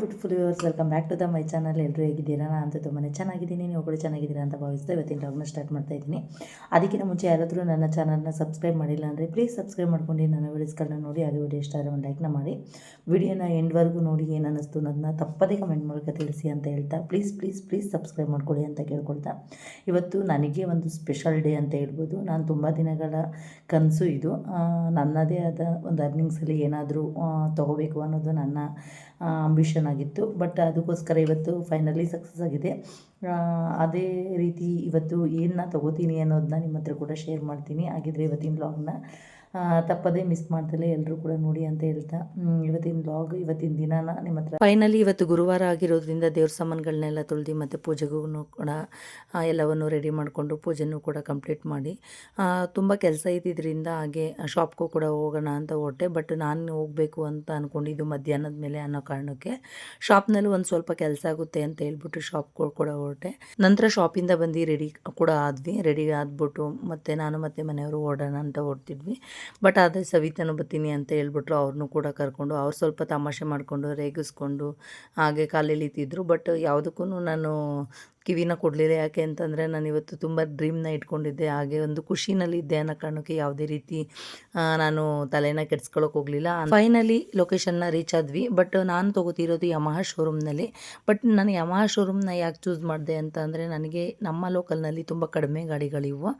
Beautiful viewers welcome back to the my channel ಎಲ್ಲರೂ ಹೇಗಿದ್ದೀರಾ? ನಾನು ಅಂತೂ ತುಂಬಾ ಚೆನ್ನಾಗಿದ್ದೀನಿ. ನೀವು ಕೂಡ ಚೆನ್ನಾಗಿದ್ದೀರಾ ಅಂತ ಭಾವಿಸ್ತಾ ಇವತ್ತಿನ ಡಾಗ್ನ ಸ್ಟಾರ್ಟ್ ಮಾಡ್ತಾ ಇದ್ದೀನಿ. ಅದಕ್ಕಿಂತ ಮುಂಚೆ ಯಾರಾದರೂ ನನ್ನ ಚಾನಲ್ನ ಸಬ್ಸ್ಕ್ರೈಬ್ ಮಾಡಿಲ್ಲ ಅಂದರೆ ಪ್ಲೀಸ್ ಸಬ್ಸ್ಕ್ರೈಬ್ ಮಾಡ್ಕೊಂಡು ನನ್ನ ವೀಡಿಯೋಸ್ಗಳನ್ನ ನೋಡಿ, ಹಾಗೆ ವಿಡಿಯೋ ಇಷ್ಟ ಆದರೆ ಒಂದು ಲೈಕ್ನ ಮಾಡಿ. ವಿಡಿಯೋನ ಎಂಡ್ವರೆಗೂ ನೋಡಿ ಏನು ಅನ್ನಿಸ್ತು ಅನ್ನೋದನ್ನ ತಪ್ಪದೇ ಕಮೆಂಟ್ ಮೂಲಕ ತಿಳಿಸಿ ಅಂತ ಹೇಳ್ತಾ ಪ್ಲೀಸ್ ಪ್ಲೀಸ್ ಪ್ಲೀಸ್ ಸಬ್ಸ್ಕ್ರೈಬ್ ಮಾಡ್ಕೊಳ್ಳಿ ಅಂತ ಕೇಳ್ಕೊಳ್ತಾ. ಇವತ್ತು ನನಗೆ ಒಂದು ಸ್ಪೆಷಲ್ ಡೇ ಅಂತ ಹೇಳ್ಬೋದು. ನಾನು ತುಂಬ ದಿನಗಳ ಕನಸು ಇದು. ನನ್ನದೇ ಆದ ಒಂದು ಅರ್ನಿಂಗ್ಸಲ್ಲಿ ಏನಾದರೂ ತೊಗೋಬೇಕು ಅನ್ನೋದು ನನ್ನ ಅಂಬಿಷನ್ ಆಗಿತ್ತು ಬಟ್ ಅದಕ್ಕೋಸ್ಕರ ಇವತ್ತು ಫೈನಲಿ ಸಕ್ಸಸ್ ಆಗಿದೆ. ಅದೇ ರೀತಿ ಇವತ್ತು ಏನನ್ನ ತೊಗೋತೀನಿ ಅನ್ನೋದನ್ನ ನಿಮ್ಮ ಹತ್ರ ಕೂಡ ಶೇರ್ ಮಾಡ್ತೀನಿ. ಹಾಗಿದ್ರೆ ಇವತ್ತಿನ ಬ್ಲಾಗ್ನ ತಪ್ಪದೇ ಮಿಸ್ ಮಾಡ್ತಲೇ ಎಲ್ಲರೂ ಕೂಡ ನೋಡಿ ಅಂತ ಹೇಳ್ತಾ ಇವತ್ತಿನ ಬ್ಲಾಗ್ ಇವತ್ತಿನ ದಿನಾನ ನಿಮ್ಮ ಹತ್ರ. ಫೈನಲಿ ಇವತ್ತು ಗುರುವಾರ ಆಗಿರೋದ್ರಿಂದ ದೇವ್ರ ಸಾಮಾನುಗಳನ್ನೆಲ್ಲ ತೊಳೆದು ಮತ್ತು ಪೂಜೆಗೂ ಕೂಡ ಎಲ್ಲವನ್ನು ರೆಡಿ ಮಾಡಿಕೊಂಡು ಪೂಜೆನೂ ಕೂಡ ಕಂಪ್ಲೀಟ್ ಮಾಡಿ. ತುಂಬ ಕೆಲಸ ಇದ್ದಿದ್ದರಿಂದ ಹಾಗೆ ಶಾಪ್ಗೂ ಕೂಡ ಹೋಗೋಣ ಅಂತ ಹೊರಟೆ ಬಟ್ ನಾನು ಹೋಗಬೇಕು ಅಂತ ಅಂದ್ಕೊಂಡಿದ್ದು ಮಧ್ಯಾಹ್ನದ ಮೇಲೆ ಅನ್ನೋ ಕಾರಣಕ್ಕೆ. ಶಾಪ್ನಲ್ಲೂ ಒಂದು ಸ್ವಲ್ಪ ಕೆಲಸ ಆಗುತ್ತೆ ಅಂತ ಹೇಳ್ಬಿಟ್ಟು ಶಾಪ್ಗಳು ಕೂಡ ಹೊರಟೆ. ನಂತರ ಶಾಪಿಂದ ಬಂದು ರೆಡಿ ಕೂಡ ಆದ್ವಿ. ರೆಡಿ ಆದ್ಬಿಟ್ಟು ಮತ್ತು ನಾನು ಮತ್ತು ಮನೆಯವರು ಓಡೋಣ ಅಂತ ಹೊರಟಿದ್ವಿ. ಬಟ್ ಆದರೆ ಸವಿತಾನು ಬರ್ತೀನಿ ಅಂತ ಹೇಳ್ಬಿಟ್ರು ಅವ್ರನ್ನೂ ಕೂಡ ಕರ್ಕೊಂಡು, ಅವ್ರು ಸ್ವಲ್ಪ ತಮಾಷೆ ಮಾಡಿಕೊಂಡು, ರೇಗಿಸ್ಕೊಂಡು ಹಾಗೆ ಕಾಲೆಳಿತಿದ್ರು ಬಟ್ ಯಾವುದಕ್ಕೂ ನಾನು ಕಿವಿನ ಕೊಡಲಿಲ್ಲ ಯಾಕೆ ಅಂತಂದರೆ ನಾನು ಇವತ್ತು ತುಂಬ ಡ್ರೀಮ್ನ ಇಟ್ಕೊಂಡಿದ್ದೆ. ಹಾಗೆ ಒಂದು ಖುಷಿನಲ್ಲಿದ್ದೆ ಅನ್ನೋ ಕಾರಣಕ್ಕೆ ಯಾವುದೇ ರೀತಿ ನಾನು ತಲೆನ ಕೆಡ್ಸ್ಕೊಳಕ್ಕೆ ಹೋಗಲಿಲ್ಲ. ಫೈನಲಿ ಲೊಕೇಶನ್ನ ರೀಚ್ ಆದ್ವಿ. ಬಟ್ ನಾನು ತೊಗೋತಿರೋದು ಯಮಹ ಶೋರೂಮ್ನಲ್ಲಿ ಬಟ್ ನಾನು ಯಮಹ ಶೋರೂಮ್ನ ಯಾಕೆ ಚೂಸ್ ಮಾಡಿದೆ ಅಂತ ನನಗೆ ನಮ್ಮ ಲೋಕಲ್ನಲ್ಲಿ ತುಂಬ ಕಡಿಮೆ ಗಾಡಿಗಳಿವು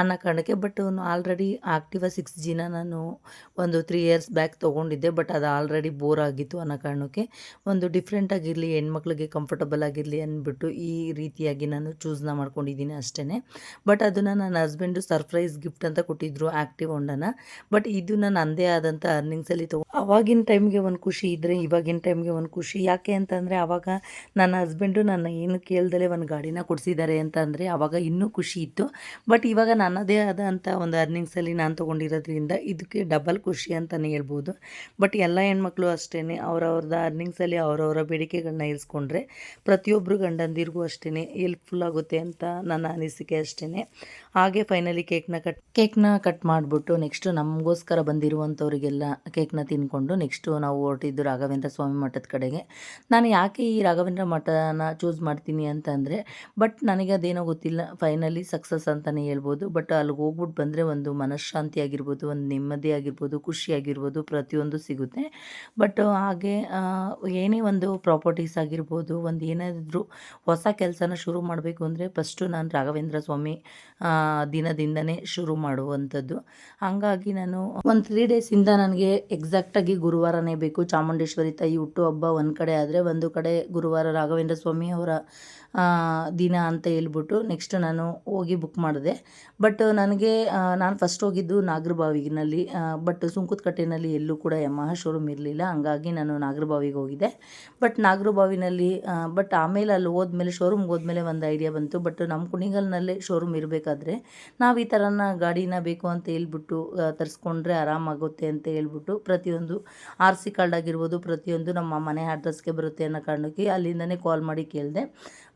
ಅನ್ನೋ ಕಾರಣಕ್ಕೆ. ಬಟ್ ಆಲ್ರೆಡಿ ಆಕ್ಟಿವಾ ಸಿಕ್ಸ್ ಜಿನ ನಾನು ಒಂದು ತ್ರೀ ಇಯರ್ಸ್ ಬ್ಯಾಕ್ ತೊಗೊಂಡಿದ್ದೆ. ಬಟ್ ಅದು ಆಲ್ರೆಡಿ ಬೋರ್ ಆಗಿತ್ತು ಅನ್ನೋ ಕಾರಣಕ್ಕೆ. ಒಂದು ಡಿಫ್ರೆಂಟಾಗಿರಲಿ ಹೆಣ್ಮಕ್ಳಿಗೆ ಕಂಫರ್ಟಬಲ್ ಆಗಿರಲಿ ಅಂದ್ಬಿಟ್ಟು ಈ ರೀತಿಯಾಗಿ ನಾನು ಚೂಸ್ನ ಮಾಡ್ಕೊಂಡಿದ್ದೀನಿ ಅಷ್ಟೇ ಬಟ್ ಅದನ್ನು ನನ್ನ ಹಸ್ಬೆಂಡು ಸರ್ಪ್ರೈಸ್ ಗಿಫ್ಟ್ ಅಂತ ಕೊಟ್ಟಿದ್ರು ಆ್ಯಕ್ಟಿವ್ ಹೊಂಡನ ಬಟ್ ಇದು ನಾನು ಅಂದೇ ಆದಂಥ ಅರ್ನಿಂಗ್ಸಲ್ಲಿ ತಗೋ ಅವಾಗಿನ ಟೈಮ್ಗೆ ಒಂದು ಖುಷಿ ಇದ್ದರೆ ಇವಾಗಿನ ಟೈಮ್ಗೆ ಒಂದು ಖುಷಿ. ಯಾಕೆ ಅಂತಂದರೆ ಆವಾಗ ನನ್ನ ಹಸ್ಬೆಂಡು ನನ್ನ ಏನು ಕೇಳ್ದಲೇ ಒಂದು ಗಾಡಿನ ಕೊಡಿಸಿದ್ದಾರೆ ಅಂತ ಅಂದರೆ ಆವಾಗ ಇನ್ನೂ ಖುಷಿ ಇತ್ತು. ಬಟ್ ಇವಾಗ ನನ್ನದೇ ಆದಂಥ ಒಂದು ಅರ್ನಿಂಗ್ಸಲ್ಲಿ ನಾನು ತೊಗೊಂಡಿರೋದ್ರಿಂದ ಇದಕ್ಕೆ ಡಬಲ್ ಖುಷಿ ಅಂತಲೇ ಹೇಳ್ಬೋದು. ಬಟ್ ಎಲ್ಲ ಹೆಣ್ಮಕ್ಳು ಅಷ್ಟೇ ಅವರವ್ರದ್ದು ಅರ್ನಿಂಗ್ಸಲ್ಲಿ ಅವರವರ ಬೇಡಿಕೆಗಳನ್ನ ಇರಿಸ್ಕೊಂಡ್ರೆ ಪ್ರತಿಯೊಬ್ಬರು ಗಂಡಂದಿರಿಗೂ ಅಷ್ಟೇ ಹೆಲ್ಪ್ಫುಲ್ ಆಗುತ್ತೆ ಅಂತ ನನ್ನ ಅನಿಸಿಕೆ ಅಷ್ಟೇ ಹಾಗೆ ಫೈನಲಿ ಕೇಕ್ನ ಕಟ್ ಕೇಕ್ನ ಕಟ್ ಮಾಡಿಬಿಟ್ಟು ನೆಕ್ಸ್ಟು ನಮಗೋಸ್ಕರ ಬಂದಿರುವಂಥವರಿಗೆಲ್ಲ ಕೇಕ್ನ ತಿನ್ಕೊಂಡು ನೆಕ್ಸ್ಟು ನಾವು ಹೊರಟಿದ್ದು ರಾಘವೇಂದ್ರ ಸ್ವಾಮಿ ಮಠದ ಕಡೆಗೆ. ನಾನು ಯಾಕೆ ಈ ರಾಘವೇಂದ್ರ ಮಠನ ಚೂಸ್ ಮಾಡ್ತೀನಿ ಅಂತಂದರೆ ಬಟ್ ನನಗೆ ಅದೇನೋ ಗೊತ್ತಿಲ್ಲ ಫೈನಲಿ ಸಕ್ಸಸ್ ಅಂತಲೇ ಹೇಳ್ಬೋದು ಬಟ್ ಅಲ್ಲಿಗೆ ಹೋಗ್ಬಿಟ್ಟು ಬಂದರೆ ಒಂದು ಮನಃಶಾಂತಿ ಆಗಿರ್ಬೋದು ಒಂದು ನೆಮ್ಮದಿ ಆಗಿರ್ಬೋದು, ಖುಷಿ ಆಗಿರ್ಬೋದು, ಪ್ರತಿಯೊಂದು ಸಿಗುತ್ತೆ. ಬಟ್ ಹಾಗೆ ಏನೇ ಒಂದು ಪ್ರಾಪರ್ಟೀಸ್ ಆಗಿರ್ಬೋದು, ಒಂದು ಏನಾದರೂ ಹೊಸ ಕೆಲಸನ ಶುರು ಮಾಡಬೇಕು ಅಂದರೆ ಫಸ್ಟು ನಾನು ರಾಘವೇಂದ್ರ ಸ್ವಾಮಿ ದಿನದಿಂದನೇ ಶುರು ಮಾಡುವಂಥದ್ದು. ಹಾಗಾಗಿ ನಾನು ಒಂದು ತ್ರೀ ಡೇಸಿಂದ ನನಗೆ ಎಕ್ಸಾಕ್ಟಾಗಿ ಗುರುವಾರನೇ ಬೇಕು. ಚಾಮುಂಡೇಶ್ವರಿ ತಾಯಿ ಹುಟ್ಟು ಹಬ್ಬ ಒಂದು ಕಡೆ ಆದರೆ ಒಂದು ಕಡೆ ಗುರುವಾರ ರಾಘವೇಂದ್ರ ಸ್ವಾಮಿ ಅವರ ದಿನ ಅಂತ ಹೇಳ್ಬಿಟ್ಟು ನೆಕ್ಸ್ಟ್ ನಾನು ಹೋಗಿ ಬುಕ್ ಮಾಡಿದೆ. ಬಟ್ ನನಗೆ ನಾನು ಫಸ್ಟ್ ಹೋಗಿದ್ದು ನಾಗರಬಾವಿನಲ್ಲಿ ಬಟ್ ಸುಂಕದಕಟ್ಟೆನಲ್ಲಿ ಎಲ್ಲೂ ಕೂಡ ಯಮಹ ಶೋರೂಮ್ ಇರಲಿಲ್ಲ. ಹಂಗಾಗಿ ನಾನು ನಾಗರಬಾವಿಗೆ ಹೋಗಿದ್ದೆ. ಬಟ್ ನಾಗರಬಾವಿನಲ್ಲಿ ಬಟ್ ಆಮೇಲೆ ಅಲ್ಲಿ ಹೋದ್ಮೇಲೆ ಶೋರೂಮ್ಗೆ ಹೋದ್ಮೇಲೆ ಒಂದು ಐಡಿಯಾ ಬಂತು. ಬಟ್ ನಮ್ಮ ಕುಣಿಗಲ್ನಲ್ಲೇ ಶೋರೂಮ್ ಇರಬೇಕಾದ್ರೆ ನಾವು ಈ ಥರನ ಗಾಡಿನ ಬೇಕು ಅಂತ ಹೇಳ್ಬಿಟ್ಟು ತರಿಸ್ಕೊಂಡ್ರೆ ಆರಾಮಾಗುತ್ತೆ ಅಂತ ಹೇಳ್ಬಿಟ್ಟು ಪ್ರತಿಯೊಂದು ಆರ್ ಸಿ ಕಾರ್ಡ್ ಆಗಿರ್ಬೋದು, ಪ್ರತಿಯೊಂದು ನಮ್ಮ ಮನೆ ಅಡ್ರೆಸ್ಗೆ ಬರುತ್ತೆ ಅನ್ನೋ ಕಾರಣಕ್ಕೆ ಅಲ್ಲಿಂದನೇ ಕಾಲ್ ಮಾಡಿ ಕೇಳಿದೆ.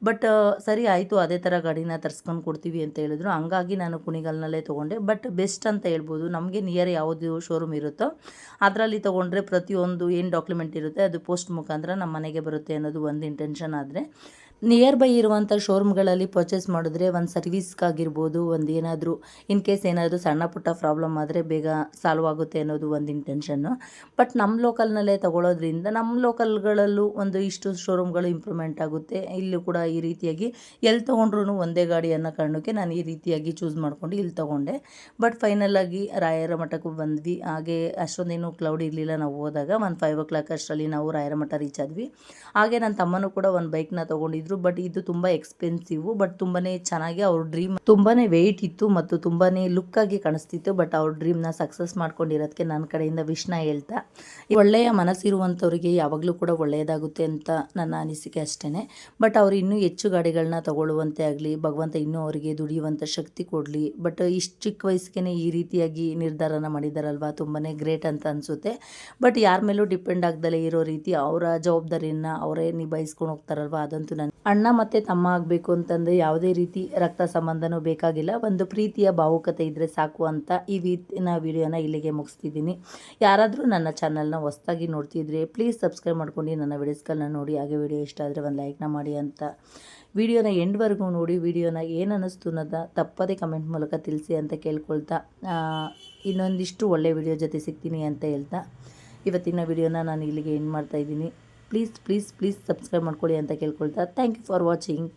ಬಟ್ ಸರಿ ಆಯಿತು, ಅದೇ ಥರ ಗಾಡಿನ ತರಿಸ್ಕೊಂಡು ಕೊಡ್ತೀವಿ ಅಂತ ಹೇಳಿದ್ರು. ಹಂಗಾಗಿ ನಾನು ಕುಣಿಗಲ್ನಲ್ಲೇ ತೊಗೊಂಡೆ. ಬಟ್, ಬೆಸ್ಟ್ ಅಂತ ಹೇಳ್ಬೋದು. ನಮಗೆ ನಿಯರ್ ಯಾವುದು ಶೋರೂಮ್ ಇರುತ್ತೋ ಅದರಲ್ಲಿ ತೊಗೊಂಡ್ರೆ ಪ್ರತಿಯೊಂದು ಏನು ಡಾಕ್ಯುಮೆಂಟ್ ಇರುತ್ತೆ ಅದು ಪೋಸ್ಟ್ ಮುಖಾಂತರ ನಮ್ಮ ಮನೆಗೆ ಬರುತ್ತೆ ಅನ್ನೋದು ಒಂದು ಇಂಟೆನ್ಷನ್ ಆದರೆ. ನಿಯರ್ ಬೈ ಇರುವಂಥ ಶೋರೂಮ್ಗಳಲ್ಲಿ ಪರ್ಚೇಸ್ ಮಾಡಿದ್ರೆ ಒಂದು ಸರ್ವಿಸ್ಗಾಗಿರ್ಬೋದು ಒಂದು ಏನಾದರೂ ಇನ್ ಕೇಸ್ ಏನಾದರೂ ಸಣ್ಣ ಪುಟ್ಟ ಪ್ರಾಬ್ಲಮ್ ಆದರೆ ಬೇಗ ಸಾಲ್ವ್ ಆಗುತ್ತೆ ಅನ್ನೋದು ಒಂದು ಇಂಟೆನ್ಷನ್ನು ಬಟ್ ನಮ್ಮ ಲೋಕಲ್ನಲ್ಲೇ ತಗೊಳ್ಳೋದ್ರಿಂದ ನಮ್ಮ ಲೋಕಲ್ಗಳಲ್ಲೂ ಒಂದು ಇಷ್ಟು ಶೋರೂಮ್ಗಳು ಇಂಪ್ರೂವ್ಮೆಂಟ್ ಆಗುತ್ತೆ. ಇಲ್ಲೂ ಕೂಡ ಈ ರೀತಿಯಾಗಿ ಎಲ್ಲಿ ತೊಗೊಂಡ್ರೂ ಒಂದೇ ಗಾಡಿ ಅನ್ನೋ ಕಾರಣಕ್ಕೆ ನಾನು ಈ ರೀತಿಯಾಗಿ ಚೂಸ್ ಮಾಡಿಕೊಂಡು ಇಲ್ಲಿ ತೊಗೊಂಡೆ. ಬಟ್ ಫೈನಲ್ ಆಗಿ ರಾಯರ ಮಠಕ್ಕೂ ಬಂದ್ವಿ. ಹಾಗೆ ಅಷ್ಟೊಂದೇನು ಕ್ಲೌಡ್ ಇರಲಿಲ್ಲ. ನಾವು ಹೋದಾಗ ಒಂದು ಫೈವ್ ಓ ಕ್ಲಾಕ್ ಅಷ್ಟರಲ್ಲಿ ನಾವು ರಾಯರ ಮಠ ರೀಚ್ ಆದ್ವಿ. ಹಾಗೆ ನನ್ನ ತಮ್ಮನೂ ಕೂಡ ಒಂದು ಬೈಕ್ನ ತೊಗೊಂಡಿದ್ರು ಬಟ್ ಇದು ತುಂಬ ಎಕ್ಸ್ಪೆನ್ಸಿವ್ ಬಟ್ ತುಂಬಾ ಚೆನ್ನಾಗಿ ಅವ್ರ ಡ್ರೀಮ್ ತುಂಬಾ ವೆಯ್ಟ್ ಇತ್ತು ಮತ್ತು ತುಂಬಾ ಆಗಿ ಕಾಣಿಸ್ತಿತ್ತು ಬಟ್ ಅವ್ರ ಡ್ರೀಮ್ನ ಸಕ್ಸಸ್ ಮಾಡ್ಕೊಂಡಿರೋದಕ್ಕೆ ನನ್ನ ಕಡೆಯಿಂದ ವಿಷ್ಣ ಹೇಳ್ತಾ. ಒಳ್ಳೆಯ ಮನಸ್ಸಿರುವಂಥವ್ರಿಗೆ ಯಾವಾಗಲೂ ಕೂಡ ಒಳ್ಳೆಯದಾಗುತ್ತೆ ಅಂತ ನನ್ನ ಅನಿಸಿಕೆ ಅಷ್ಟೇ ಬಟ್ ಅವ್ರು ಇನ್ನೂ ಹೆಚ್ಚು ಗಾಡಿಗಳನ್ನ ತಗೊಳ್ಳುವಂತೆ ಆಗಲಿ, ಭಗವಂತ ಇನ್ನೂ ಅವರಿಗೆ ದುಡಿಯುವಂಥ ಶಕ್ತಿ ಕೊಡಲಿ ಬಟ್ ಇಷ್ಟು ಚಿಕ್ಕ ವಯಸ್ಸಿಗೆ ಈ ರೀತಿಯಾಗಿ ನಿರ್ಧಾರನ ಮಾಡಿದಾರಲ್ವಾ? ತುಂಬಾ ಗ್ರೇಟ್ ಅಂತ ಅನಿಸುತ್ತೆ. ಬಟ್ ಯಾರ ಮೇಲೂ ಡಿಪೆಂಡ್ ಆಗ್ದಲೇ ಇರೋ ರೀತಿ ಅವರ ಜವಾಬ್ದಾರಿಯನ್ನು ಅವರೇ ನಿಭಾಯಿಸ್ಕೊಂಡು ಹೋಗ್ತಾರಲ್ವ? ಅದಂತೂ ನಾನು ಅಣ್ಣ ಮತ್ತು ತಮ್ಮ ಆಗಬೇಕು ಅಂತಂದರೆ ಯಾವುದೇ ರೀತಿ ರಕ್ತ ಸಂಬಂಧನೂ ಬೇಕಾಗಿಲ್ಲ. ಒಂದು ಪ್ರೀತಿಯ ಭಾವುಕತೆ ಇದ್ದರೆ ಸಾಕು ಅಂತ ಈ ರೀತಿನ ವಿಡಿಯೋನ ಇಲ್ಲಿಗೆ ಮುಗಿಸ್ತಿದ್ದೀನಿ. ಯಾರಾದರೂ ನನ್ನ ಚಾನಲ್ನ ಹೊಸ್ದಾಗಿ ನೋಡ್ತಿದ್ರೆ ಪ್ಲೀಸ್ ಸಬ್ಸ್ಕ್ರೈಬ್ ಮಾಡ್ಕೊಂಡು ನನ್ನ ವಿಡಿಯೋಸ್ಗಳನ್ನ ನೋಡಿ, ಹಾಗೆ ವಿಡಿಯೋ ಇಷ್ಟ ಆದರೆ ಒಂದು ಲೈಕ್ನ ಮಾಡಿ ಅಂತ. ವಿಡಿಯೋನ ಎಂಡ್ವರೆಗೂ ನೋಡಿ, ವಿಡಿಯೋನ ಏನು ಅನ್ನಿಸ್ತು ಅನ್ನೋದ ತಪ್ಪದೇ ಕಮೆಂಟ್ ಮೂಲಕ ತಿಳಿಸಿ ಅಂತ ಕೇಳ್ಕೊಳ್ತಾ ಇನ್ನೊಂದಿಷ್ಟು ಒಳ್ಳೆಯ ವಿಡಿಯೋ ಜೊತೆ ಸಿಗ್ತೀನಿ ಅಂತ ಹೇಳ್ತಾ, ಇವತ್ತಿನ ವಿಡಿಯೋನ ನಾನು ಇಲ್ಲಿಗೆ ಏನು ಮಾಡ್ತಾ ಇದ್ದೀನಿ. ಪ್ಲೀಸ್ ಪ್ಲೀಸ್ ಪ್ಲೀಸ್ ಸಬ್ಸ್ಕ್ರೈಬ್ ಮಾಡ್ಕೊಳ್ಳಿ ಅಂತ ಕೇಳ್ಕೊಳ್ತಾ. Thank you for watching